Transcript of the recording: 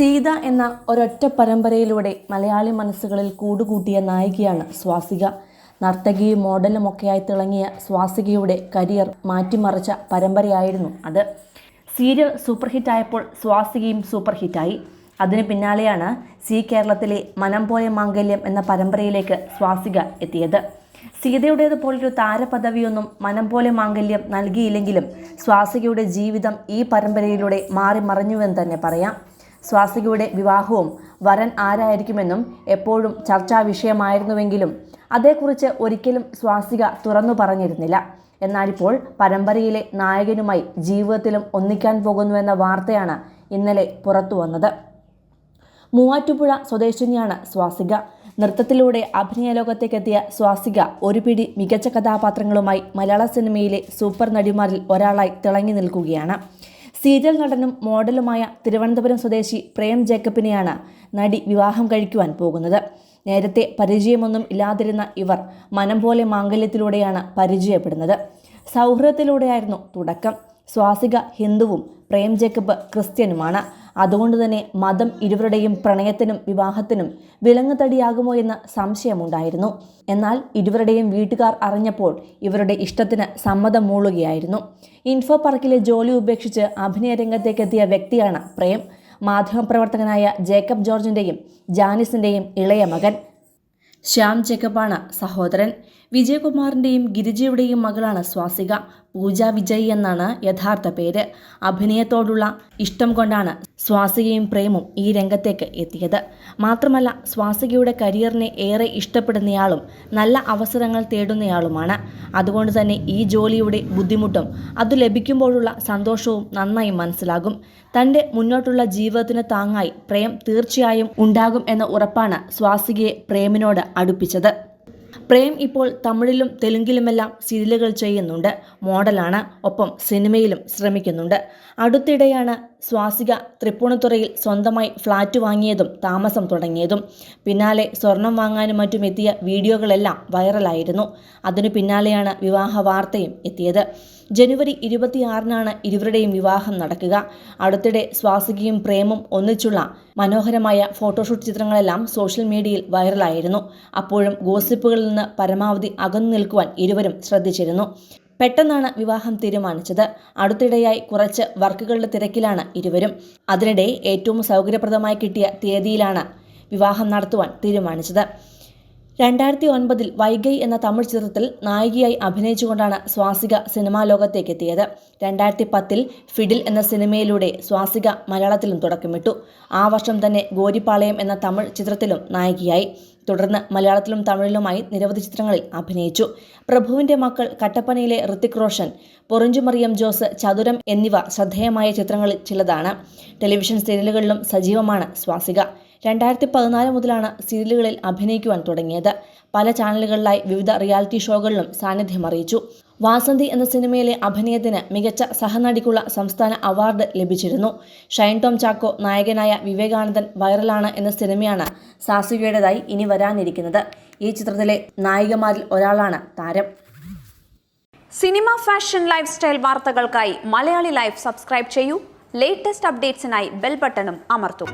സീത എന്ന ഒരൊറ്റ പരമ്പരയിലൂടെ മലയാളി മനസ്സുകളിൽ കൂടുകൂട്ടിയ നായികയാണ് സ്വാസിക. നർത്തകിയും മോഡലും ഒക്കെയായി തിളങ്ങിയ സ്വാസികയുടെ കരിയർ മാറ്റിമറിച്ച പരമ്പരയായിരുന്നു അത്. സീരിയൽ സൂപ്പർ ഹിറ്റായപ്പോൾ സ്വാസികയും സൂപ്പർ ഹിറ്റായി അതിന് പിന്നാലെയാണ് സി കേരളത്തിലെ മനം പോയ മാംഗല്യം എന്ന പരമ്പരയിലേക്ക് സ്വാസിക എത്തിയത്. സീതയുടേത് പോലൊരു താരപദവിയൊന്നും മനം പോലെ മാംഗല്യം നൽകിയില്ലെങ്കിലും സ്വാസികയുടെ ജീവിതം ഈ പരമ്പരയിലൂടെ മാറി മറിഞ്ഞുവെന്ന് തന്നെ പറയാം. സ്വാസികയുടെ വിവാഹവും വരൻ ആരായിരിക്കുമെന്നും എപ്പോഴും ചർച്ചാ വിഷയമായിരുന്നുവെങ്കിലും അതേക്കുറിച്ച് ഒരിക്കലും സ്വാസിക തുറന്നു പറഞ്ഞിരുന്നില്ല. എന്നാലിപ്പോൾ പരമ്പരയിലെ നായകനുമായി ജീവിതത്തിലും ഒന്നിക്കാൻ പോകുന്നുവെന്ന വാർത്തയാണ് ഇന്നലെ പുറത്തു വന്നത്. മൂവാറ്റുപുഴ സ്വദേശിനിയാണ് സ്വാസിക നൃത്തത്തിലൂടെ അഭിനയ ലോകത്തേക്കെത്തിയ സ്വാസിക ഒരു പിടി മികച്ച കഥാപാത്രങ്ങളുമായി മലയാള സിനിമയിലെ സൂപ്പർ നടിമാരിൽ ഒരാളായി തിളങ്ങി നിൽക്കുകയാണ്. സീരിയൽ നടനും മോഡലുമായ തിരുവനന്തപുരം സ്വദേശി പ്രേം ജേക്കബിനെയാണ് നടി വിവാഹം കഴിക്കുവാൻ പോകുന്നത്. നേരത്തെ പരിചയമൊന്നും ഇല്ലാതിരുന്ന ഇവർ മനം പോലെ മാംഗല്യത്തിലൂടെയാണ് പരിചയപ്പെടുന്നത്. സൗഹൃദത്തിലൂടെയായിരുന്നു തുടക്കം. സ്വാസിക ഹിന്ദുവും പ്രേം ജേക്കബ് ക്രിസ്ത്യനുമാണ്. അതുകൊണ്ട് തന്നെ മതം ഇരുവരുടെയും പ്രണയത്തിനും വിവാഹത്തിനും വിലങ്ങുതടിയാകുമോ എന്ന സംശയമുണ്ടായിരുന്നു. എന്നാൽ ഇരുവരുടെയും വീട്ടുകാർ അറിഞ്ഞപ്പോൾ ഇവരുടെ ഇഷ്ടത്തിന് സമ്മതം മൂളുകയായിരുന്നു. ഇൻഫോ പാർക്കിലെ ജോലി ഉപേക്ഷിച്ച് അഭിനയ രംഗത്തേക്കെത്തിയ വ്യക്തിയാണ് പ്രേം. മാധ്യമപ്രവർത്തകനായ ജേക്കബ് ജോർജിന്റെയും ജാനിസിന്റെയും ഇളയ മകൻ. ശ്യാം ജേക്കബാണ് സഹോദരൻ. വിജയകുമാറിന്റെയും ഗിരിജയുടെയും മകളാണ് സ്വാസിക. പൂജ വിജയ് എന്നാണ് യഥാർത്ഥ പേര്. അഭിനയത്തോടുള്ള ഇഷ്ടം കൊണ്ടാണ് സ്വാസികയും പ്രേമും ഈ രംഗത്തേക്ക് എത്തിയത്. മാത്രമല്ല സ്വാസികയുടെ കരിയറിനെ ഏറെ ഇഷ്ടപ്പെടുന്നയാളും നല്ല അവസരങ്ങൾ തേടുന്നയാളുമാണ്. അതുകൊണ്ട് തന്നെ ഈ ജോലിയുടെ ബുദ്ധിമുട്ടും അത് ലഭിക്കുമ്പോഴുള്ള സന്തോഷവും നന്നായി മനസ്സിലാകും. തന്റെ മുന്നോട്ടുള്ള ജീവിതത്തിന് താങ്ങായി പ്രേം തീർച്ചയായും ഉണ്ടാകും എന്ന ഉറപ്പാണ് സ്വാസികയെ പ്രേമിനോട് അടുപ്പിച്ചത്. പ്രേം ഇപ്പോൾ തമിഴിലും തെലുങ്കിലുമെല്ലാം സീരിയലുകൾ ചെയ്യുന്നുണ്ട്. മോഡലാണ്. ഒപ്പം സിനിമയിലും ശ്രമിക്കുന്നുണ്ട്. അടുത്തിടെയാണ് സ്വാസിക തൃപ്പൂണിത്തുറയിൽ സ്വന്തമായി ഫ്ളാറ്റ് വാങ്ങിയതും താമസം തുടങ്ങിയതും. പിന്നാലെ സ്വർണം വാങ്ങാനും മറ്റും എത്തിയ വീഡിയോകളെല്ലാം വൈറലായിരുന്നു. അതിനു പിന്നാലെയാണ് വിവാഹ വാർത്തയും എത്തിയത്. ജനുവരി ഇരുപത്തിയാറിനാണ് ഇരുവരുടെയും വിവാഹം നടക്കുക. അടുത്തിടെ സ്വാസികയും പ്രേമും ഒന്നിച്ചുള്ള മനോഹരമായ ഫോട്ടോഷൂട്ട് ചിത്രങ്ങളെല്ലാം സോഷ്യൽ മീഡിയയിൽ വൈറലായിരുന്നു. അപ്പോഴും ഗോസിപ്പുകളിൽ നിന്ന് പരമാവധി അകന്നു നിൽക്കുവാൻ ഇരുവരും ശ്രദ്ധിച്ചിരുന്നു. പെട്ടെന്നാണ് വിവാഹം തീരുമാനിച്ചത്. അടുത്തിടെയായി കുറച്ച് വർക്കുകളുടെ തിരക്കിലാണ് ഇരുവരും. അതിനിടെ ഏറ്റവും സൗകര്യപ്രദമായി കിട്ടിയ തീയതിയിലാണ് വിവാഹം നടത്തുവാൻ തീരുമാനിച്ചത്. രണ്ടായിരത്തി ഒൻപതിൽ വൈഗൈ എന്ന തമിഴ് ചിത്രത്തിൽ നായികയായി അഭിനയിച്ചുകൊണ്ടാണ് സ്വാസിക സിനിമാ ലോകത്തേക്ക് എത്തിയത് രണ്ടായിരത്തി പത്തിൽ ഫിഡിൽ എന്ന സിനിമയിലൂടെ സ്വാസിക മലയാളത്തിലും തുടക്കമിട്ടു. ആ വർഷം തന്നെ ഗോരിപ്പാളയം എന്ന തമിഴ് ചിത്രത്തിലും നായികയായി. തുടർന്ന് മലയാളത്തിലും തമിഴിലുമായി നിരവധി ചിത്രങ്ങളിൽ അഭിനയിച്ചു. പ്രഭുവിന്റെ മക്കൾ കട്ടപ്പനയിലെ ഋത്തിക് റോഷൻ പൊറിഞ്ചുമറിയം ജോസ് ചതുരം എന്നിവ ശ്രദ്ധേയമായ ചിത്രങ്ങളിൽ ചിലതാണ്. ടെലിവിഷൻ സീരിയലുകളിലും സജീവമാണ് സ്വാസിക. രണ്ടായിരത്തി പതിനാല് മുതലാണ് സീരിയലുകളിൽ അഭിനയിക്കുവാൻ തുടങ്ങിയത്. പല ചാനലുകളിലായി വിവിധ റിയാലിറ്റി ഷോകളിലും സാന്നിധ്യം അറിയിച്ചു. വാസന്തി എന്ന സിനിമയിലെ അഭിനയത്തിന് മികച്ച സഹനടിക്കുള്ള സംസ്ഥാന അവാർഡ് ലഭിച്ചിരുന്നു. ഷൈൻ ടോം ചാക്കോ നായകനായ വിവേകാനന്ദൻ വൈറലാണ് എന്ന സിനിമയാണ് സാസുകയുടേതായി ഇനി വരാനിരിക്കുന്നത്. ഈ ചിത്രത്തിലെ നായികമാരിൽ ഒരാളാണ് താരം. സിനിമ ഫാഷൻ ലൈഫ് സ്റ്റൈൽ വാർത്തകൾക്കായി മലയാളി ലൈഫ് സബ്സ്ക്രൈബ് ചെയ്യൂ. ലേറ്റസ്റ്റ് അപ്ഡേറ്റ്സിനായി ബെൽ ബട്ടണും അമർത്തും.